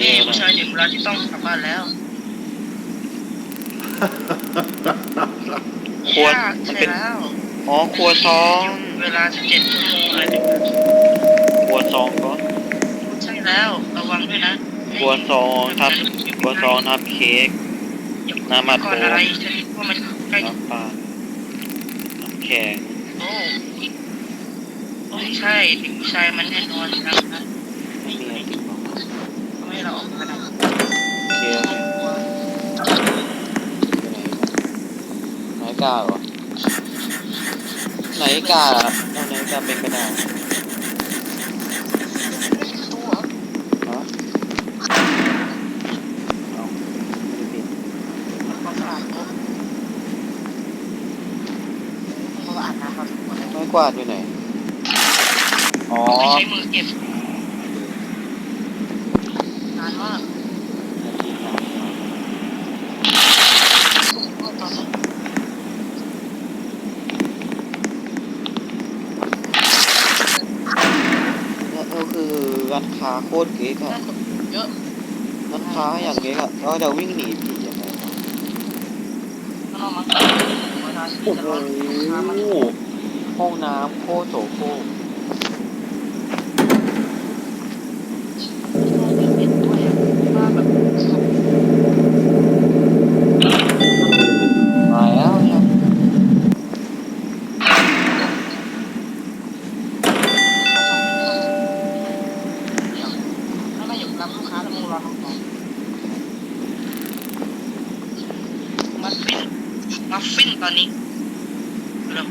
นี่ลผู้นะชายถึงเวลาที่ต้องกลับบ้านแล้วครัวใช่มันเป็น แล้วอ๋อครัวซองเวลา17ชั่วโมงอะไรถึงครัวซองก็ใช่แล้ว ระวังด้วยนะครัวซองทำครัวซองทำเค้กน้ำอัดก่อนโฟมอะไรฉันคิดว่ามันใกล้น้ำปลาน้ำแข็งโอ้โอ้ใช่เด็กผู้ชายมันแน่นอนครับ เราออกมาได้โอเคโอเคไหนกาเหรอไหนกาล่ะเอาไหนกาเป็นกระดาษไม่ได้ปิดความสะอาดโต๊ะความสะอาด้วาดอยู่ไหน อ๋อ ใช้มือเก็บนานมาก นาทีสามสิบ ตอนนี้ แล้วก็คือ ร้านค้าโคตรเก๊กอะน่าจะเยอะร้านค้าอย่างเก๊กอะเราจะวิ่งหนีผียังไงวะถ้าเรามาเวลาที่โอ้จะโหร้อนค้ามันห้องน้ำโคตรโสโครก เราไม่เห็นด้วยอะว่าแบบ มาแล้วเนี่ย เดี๋ยวถ้าไม่อยู่รับลูกค้าแล้วมึงรอทำต่อมัฟฟินมัฟฟินตอนนี้เร็ว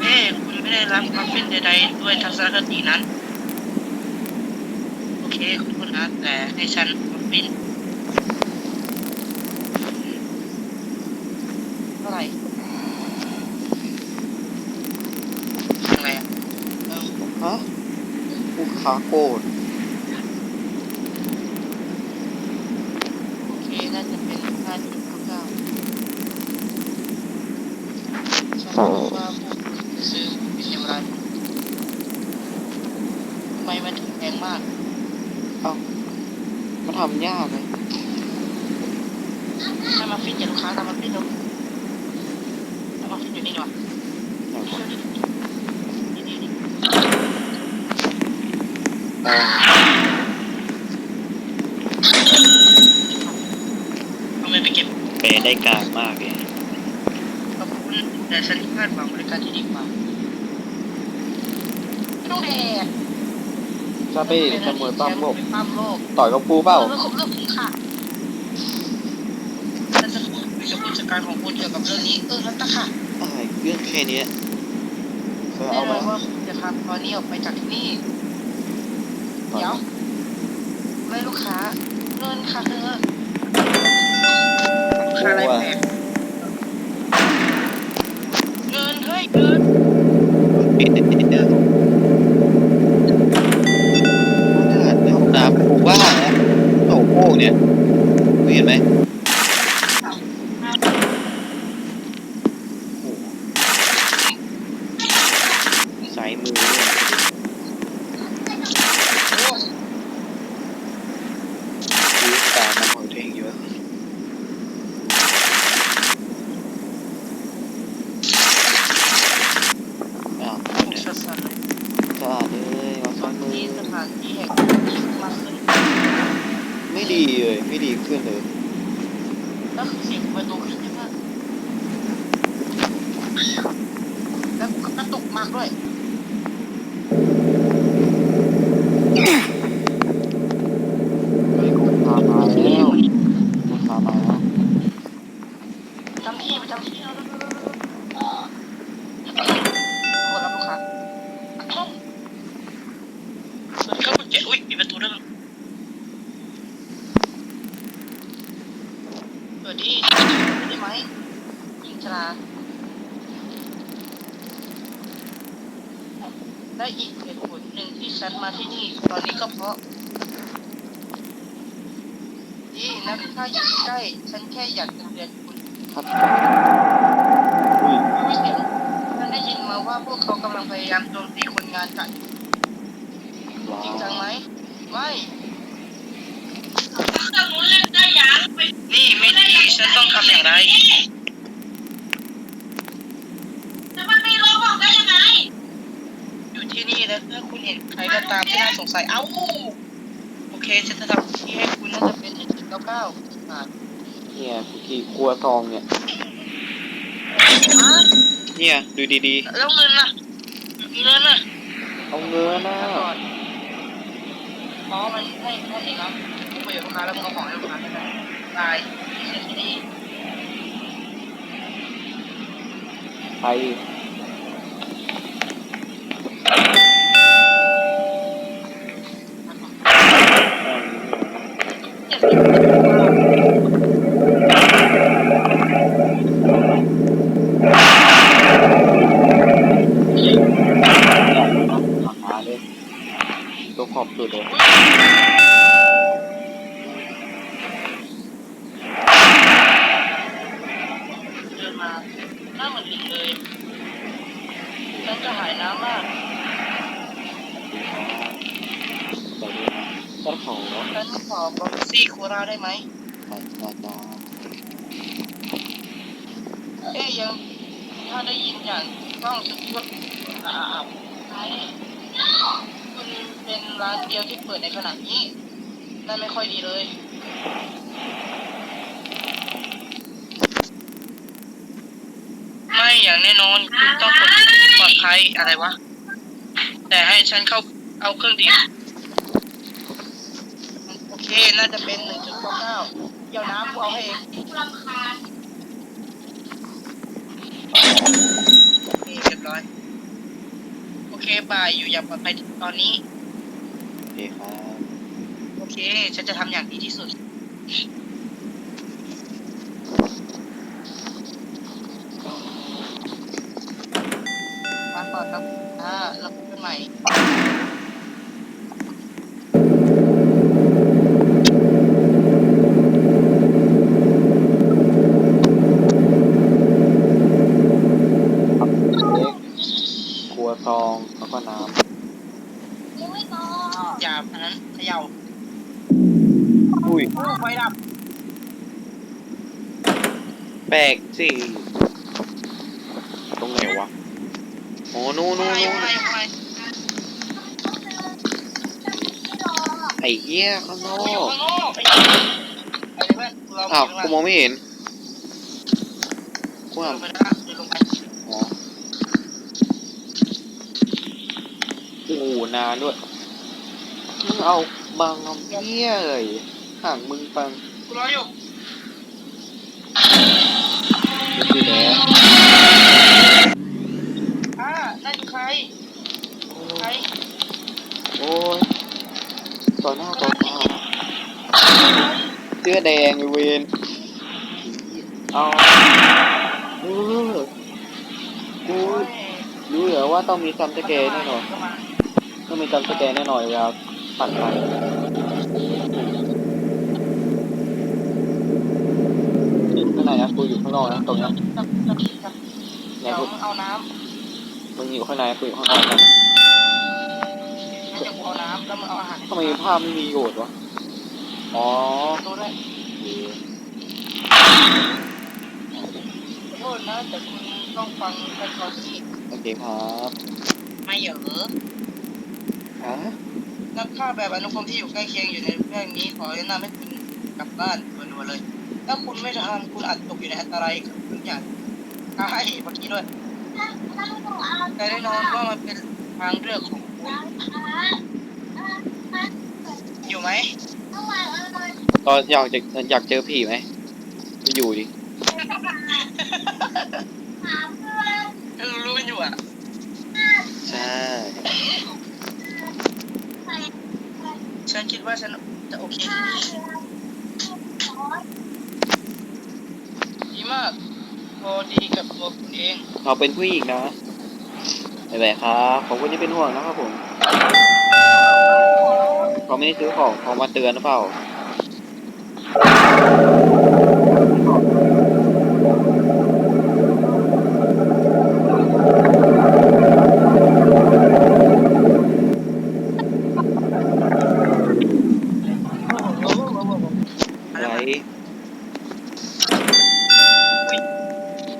เอ้คุณไม่ได้ รับมัฟฟินใดๆด้วยทัศนคตินั้น โอเคขอบคุณนะแต่ให้ฉันมัฟฟินเท่าไหร่อะไรอะเออฮะลูกค้าโกรธโอเค น่าจะเป็นห้าจุดเก้าฉันรู้ว่าพวกคุณจะซื้อเป็นอย่างไรทำไมมันถึงแพงมาก มันทำยากเลย ถ้ามาฟินจะลูกค้าทำมาฟินดูถ้ามาฟินอยู่นี่ดีกว่า ไหนวะ นี่นี่นี่ อ๋อ เอาเงินไปเก็บ เปย์ได้กลางมากเลยขอบคุณแต่ฉันคาดหวังบริการที่ดีกว่าไม่ต้องแดกซาเป้ขโมยปั้มโลกปั้มโลกต่อยกับกูเปล่าเรื่องของเรื่องผมค่ะฉันจะคุยกับผู้จัดการของคุณเกี่ยวกับเรื่องนี้เออแล้วตะค่ะอะไรเรื่องแค่เนี้ยเคยแน่เอานไหมอนว่าคุณจะพาตอนนี้ออกไปจากที่นี่ต่อยเดี๋ยวไหมไม่ลูกค้าเงินค่ะเธอลูกค้า อะไรแปลกเงินเฮ้ยเงินปิดไอ้เนี่ยในห้องน้ำกูว่าแล้วโอ้โหเนี่ยมึงเห็นไหมโอ้โหสายมือเนี่ย โอ้ ชีวิตตามน้ำของตัวเองเยอะอ้าวเอาเนี่ยสัสๆเลยสะอาดเลยเอาตซ้ออนนมือนี้สถานที่แห่งนี้มากขึ้นไม่ดีเลยไม่ดีขึ้นเลยแล้วคือเสียงประตูขึ้นใช่ไหมแล้วกูก็กระตุกมากด้วย เฮ้ยคุณพามาแล้วคุณพามาแล้ว จำที่ประจำที่แล้วคนรับลูกค้าสวัสดีครับคุณเจอุ้ยปิดประตูด้วยนะสวัสดีได้ไหมหญิงชรา และอีกเหตุผลหนึ่งที่ฉันมาที่นี่ ตอนนี้ก็เพราะนี่นะถ้าอยู่ใกล้ ฉันแค่อยากจะเตือนคุณครับอุ้ยไม่เห็นฉันได้ยินมาว่าพวกเขากำลังพยายามโจมตีคนงานกันว้าจริงจังวไหม ไม่นี่ไม่ดีฉันต้องทำอย่างไร อยู่ที่นี่แล้วถ้าคุณเห็น ใครก็ตามที่น่าสงสัย เอ้า โอเคฉันจะทำที่ให้คุณน่าจะเป็นที่เก้าเก้าอ่าเนี่ยกูขี่ครัวซองเนี่ย อะเนี่ยดูดีแล้วเงินล่ะ เงินล่ะๆ เอาเงินนะก่อนอ๋อ มันให้ให้เองครับคุยกับลูกค้าแล้วมึงเอาของให้ลูกค้าไปได้ตายเช่นที่นี่ไปหาเลยตัวขอบสุดเลย เดินมาหน้าเหมือนลิงเลยฉันจะหายน้ำมาก สวัส ดีนะเจ้าขอฉันขอบ็อกซี่โคราได้ไหมไปจ้าจ้าเอ๊ยยังถ้าได้ยินอย่างต้องสุดยอดอ่าคุณเป็นร้านเดียวที่เปิดในขณะนี้นั่นไม่ค่อยดีเลยไม่อย่างแน่นอนคุณต้องปลอดภัยอะไรวะ แต่ให้ฉันเข้าเอาเครื่องดื่ม น่าจะเป็นหนึ่งจุดเก้าเก้าเดี๋ยวน้ำกูเอาให้เองรำคาญนี่เรียบร้อย โอเคบายอยู่อย่างปลอดภัยตอนนี้ โอเคครับ โอเค ฉันจะทำอย่างดีที่สุด มาต่อครับอ่าเราพบกันใหม่ ครับเล็กครัว ซองแล้วก็น้อย่าอันนั้นเขย่าำอุ้ยโอ้ไฟดับแปลกสิตรงไหนวะโอ้นู่นนู่นไฟนู่นไฟไฟไอ้เหี้ยข้างนออยู่กข้างนอกไอ้เหี้ยไปเลยเพื่อนเราอ้าวอยู่กูข้างมล่าองไม่เห็นกูงหาเดินไปนะเดินลงไป อ๋อ โอ้โหนานด้วยมึงเอาบังเอาเหี้ยเลยห่างมึงปังกูรออยู่ก็คือแล้วอ่านั่นคือใคร ใคร โอ้ยต่อหน้าต่อตาเสื้อแดงไอ้เวนเอาเออกูโอ้ยรู้เหรอว่าต้องมีซัมสเกร์แน่นอนเข้ามา ต้องมีซัมสเกร์แน่นอนเวลาปัดไปข้างในนะกูอยู่ข้างนอกนะตรงเนี้ยจับจับจับเนี่เดี๋ยยวกูมึงเอาน้มึงอยู่ข้างในกูอยู่ข้างนอกกันำงั้นเดี๋ยวกูเอาน้ำแล้วมึงเอาอาหารทำไมภาพไม่มีโยชน์วะอ๋อดูด้วยโอเคขอโทษนะแต่คุณต้องฟังไปก่อนสิโอเคครับ ไม่เหรอฮะ นักฆ่าแบบอนุกรมที่อยู่ใกล้เคียงอยู่ในเรื่องนี้ขอแนะนำให้คุณกลับบ้านด่วนๆเลย ถ้าคุณไม่ทำคุณอาจตกอยู่ในอันตรายกับทุกอย่างตายเมื่อกี้ด้วย แต่แน่นอนว่ามันเป็นทางเลือกของคุณอยู่ไหมตอนอยากจะอยากเจอผีไหมไปอยู่ดิเออรู้กันอยู่อะ ใช่ ฉันคิดว่าฉันจะโอเคที่นี่ดีมากพอดีกับตัวคุณเอง เราเป็นผู้หญิงนะบ๊ายบายครับขอบคุณที่เป็นห่วงนะครับผมเขาไม่ได้ซื้อของเขามาเตือนหรือเปล่า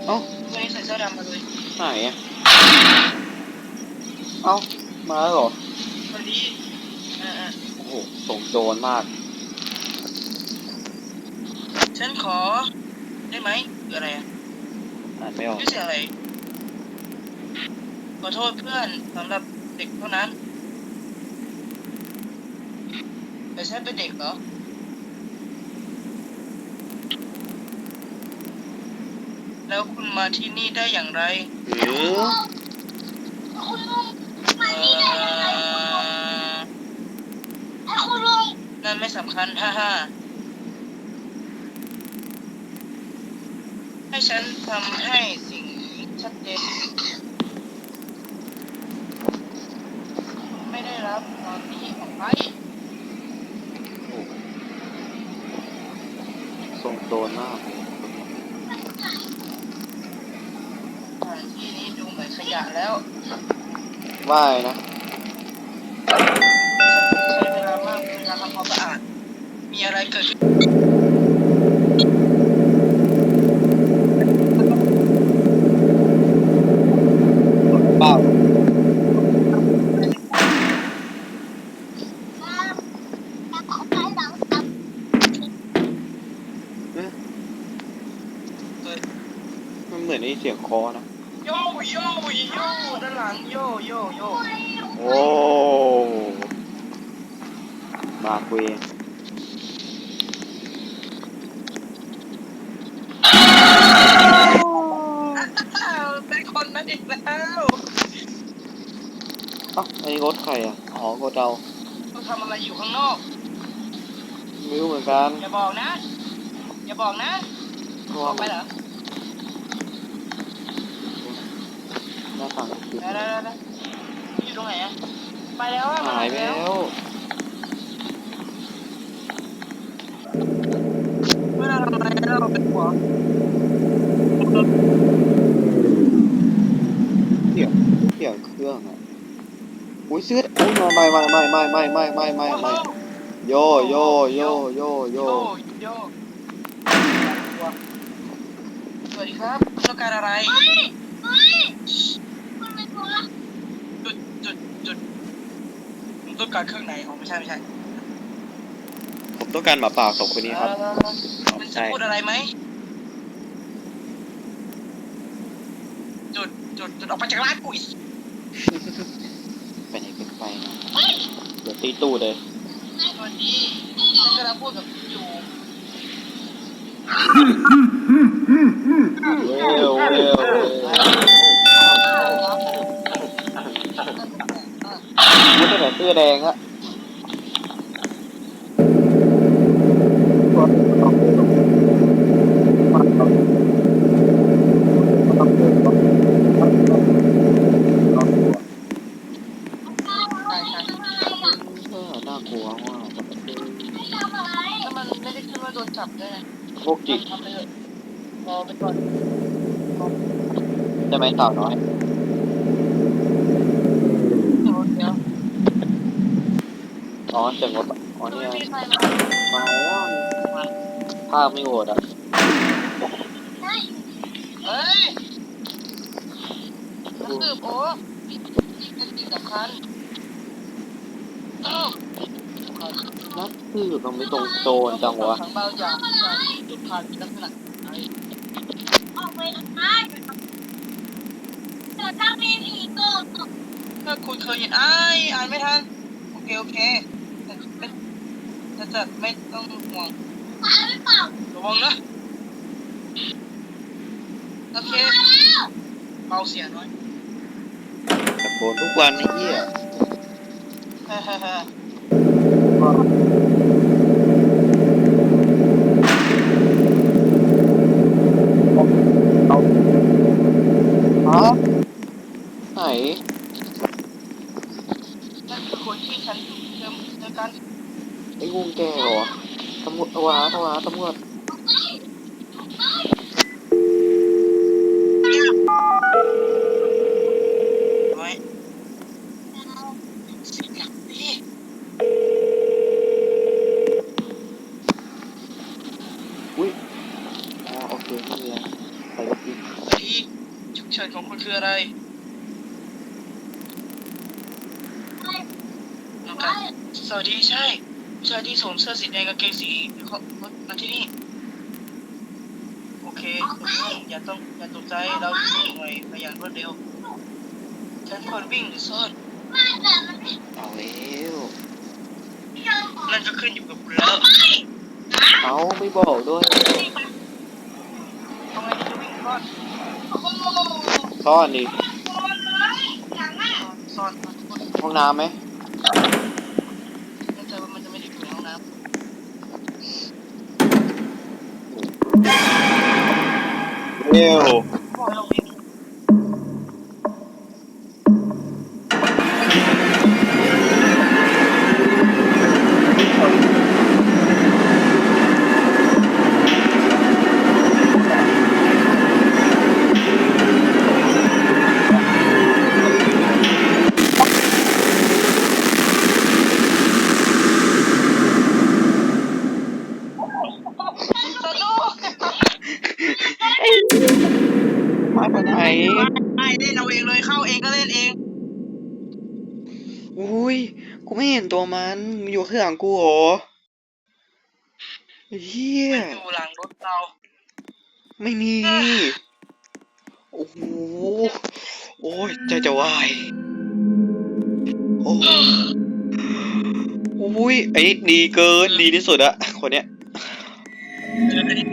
เอ้า วันนี้ใส่เสื้อดำมาเลย ไหนอะเอ้า มาแล้วเหรอ วันนี้อ่าโอ้โหส่งโจรมากๆฉันขอ ได้ไหมคืออะไรอะอ่านไม่ออก ไม่ใช่อะไร ขอโทษเพื่อนสำหรับเด็กเท่านั้น แต่ฉันเป็นเด็กเหรอ แล้วคุณมาที่นี่ได้อย่างไร หรือ คุณลุงเอ่อ ให้คุณลุง นั่นไม่สำคัญฮ่าฮ่าให้ฉันทำให้สิ่งนี้ชัดเจนไม่ได้รับตอนนี้ออกไปโอ้โหส่งโจรมากสถานที่นี้ดูเหมือนขยะแล้ว ว่ายนะ มีอะไรเกิดขึ้นเปล่าขอไปหลังตับเกิดมันเหมือนได้ยินเสียงคอนะ โยโยโยด้านหลังโยโยโยโอ้มาเวง อ้าวเป็นคนนั้นอีกแล้ว เอ้าอันนี้รถใครอะ อ๋อรถเราต้องทำอะไรอยู่ข้างนอก ไม่รู้เหมือนกันอย่าบอกนะ อย่าบอกนะเพราะบอว่ากไปเหรอหน้าต่างคือได้ได้ได้ได้อยู่ตรงไหนอะไปแล้วอะมันหายไปแล้วเมื่อเราทำอะไรเราเป็นหัวเสียงเสียงเครื่องอะ อุ้ยเสื้อโอ้ยไม่ไม่ไม่ไม่ไม่ไม่ไม่ไม่ไม่โยโยโยโยโยโยโยสวัสดีครับคุณต้องการอะไรเฮ้ยเฮ้ยคุณเป็นตัวจุดจุดจุดผมต้องการเครื่องไหนอ๋อไม่ใช่ไม่ใช่ผมต้องการหมาป่าสองคนนี้ครับเอออ๋อมันจะใช่พูดอะไรไหมจุดจุดจุดออกไปจากร้านกูอีก ไปไหนกันไปนะเดี๋ยวตีตู้เลยวันนี้ฉันกำลังพูดกับอยู่เร็วเร็วพูดตั้งแต่เสื้อแดงอะน่ากลัวมาก ไม่ทำอะไร ถ้ามันไม่ได้ขึ้นว่าโดนจับด้วยนะ พวกจิต ทำไปเถอะรอไปก่อน ใช่ไหม สาวน้อยเดี๋ยวเดี๋ยวอ๋อเสียงรถอ๋อไม่เนี่ยมีใครมามาแล้วภาพไม่โหดอะเฮ้ยนักสืบโอ้นี่เป็นสิ่งสำคัญอ้าวนักสืบมันไม่ตรงโจรจังวะขังเบาอย่างจากจุดผ่านมีลักษณะอะไรออกไปทำงานเดี๋ยว ถ้ามีผีเกิดถ้าคุณเคยเห็นไอ้ายอ่านไม่ทันโอเคโอเคแต่ไม่แต่จะไม่ต้องห่วงมาหรือเปล่าระวังนะโอเคมาแล้วเบาเสียงหน่อยตะโกนทุกวันไอ้เหี้ยเฮ้เฮ้ฮะไหน นั่นคือคนที่ฉันเจอเจอกัน ไอ้งูแกเหรอตำรวจโทหาโทรหาตำรวจ ไว้เสียงดังดิ อุ้ยอ๋อโอเคไม่มีอะไรไปรถอีก สวัสดีฉุกเฉินของคุณคืออะไรน้องกันสวัสดีใช่ผู้ชายที่สวมเสื้อสีแดงกางเกงสีเขาเขามาที่นี่ โอเคคุณลุงอย่าต้องอย่าตกใจเราส่งหน่วยไปอย่างรวดเร็ว ฉันควรวิ่งหรือซ่อนเอาแล้วนั่นก็ขึ้นอยู่กับคุณแล้วเอาไม่บอกด้วยทำไมจะวิ่งซ่อนซ่อนดิซ่อนห้องน้ำไหม เร็ว บอกให้เราวิ่ง สนุก มาไปไหน ไอ้เล่นเอาเองเลยเข้าเองก็เล่นเอง อุ้ย กูไม่เห็นตัวมันมันอยู่ข้า งหลังกูเหรอเฮียอยู่หลังรถเรา ไม่มี โอ้โห โอ้ยใจจะวาย โอ้อุ้ยไอ้นี่ดีเกินดีที่สุดอะคนเนี้ยเจอกันดี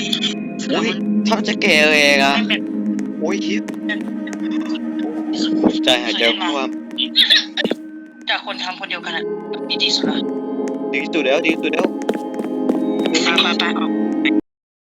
อุ้ยถ้ามันจะแก่เองอะไม่เป็นโอ้ยเฮียใจหายใจความจากคนทำคนเดียวกันอะดีที่สุดละ ดีสุดแล้วดีสุดแล้ว ไปไปไปออก